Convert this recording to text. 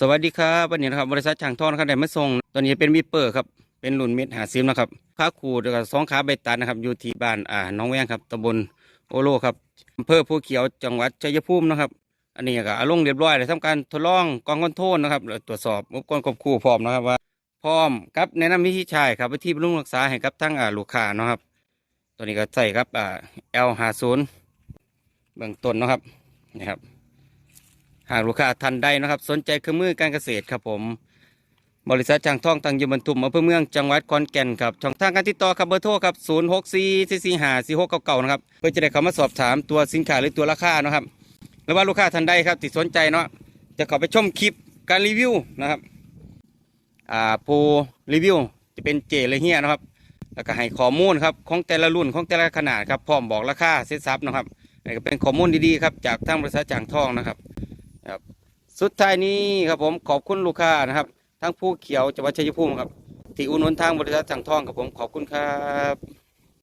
สวัสดีครับวันนี้นะครับบริษัทช่างทอนครับได้มาส่งตอนนี้เป็นวิปเปอร์ครับเป็นรุ่นเม็ดหาซิมนะครับขาขูดแล้วก็สองขาใบตัดนะครับอยู่ที่บ้านอ่าน้องแวงครับตำบลโอโลครับอำเภอภูเขียวจังหวัดชัยภูมินะครับ อันนี้ก็อาลงเรียบร้อยเลยทำการทดลองกองคอนโทรลนะครับตรวจสอบอุปกรณ์ควบคู่พร้อมนะครับว่า พร้อมครับแนะนำวิธีใช้ครับวิธีบำรุงรักษาให้กับทั้งอ่าลูกค้านะครับตัวนี้ก็ใส่ครับอ่า L50 เบื้องต้นนะครับนี่ครับ หากลูกค้าท่านใดนะครับ สนใจเครื่องมือการเกษตรครับผม บริษัทจางทองตังอยูบรรทุมอำเภอเมืองจังหวัดขอนแก่นครับช่องทางการติดต่อครับเบอร์โทรครับ0 6 4 4 4 5 4 6 9 9นะครับเพื่อจะได้เข้ามาสอบถามตัวสินค้าหรือตัวราคานะครับหรือว่าลูกค้าท่านใดครับที่สนใจเนาะจะเข้าไปชมคลิปการรีวิวนะครับอ่าผู้รีวิวจะเป็นเจเลยเฮียนะครับ แล้วก็ให้ข้อมูลครับของแต่ละรุ่นของแต่ละขนาดครับพร้อมบอกราคาเซ็ตซับนะครับนี่ก็เป็นข้อมูลดีๆครับจากทางบริษัทจางทองนะครับ ครับ สุดท้ายนี้ครับผมขอบคุณลูกค้านะครับ ทั้งผู้เขียวจังหวัดชัยภูมิครับที่อุ่นนทางบริษัทสังทองครับผมขอบคุณครับ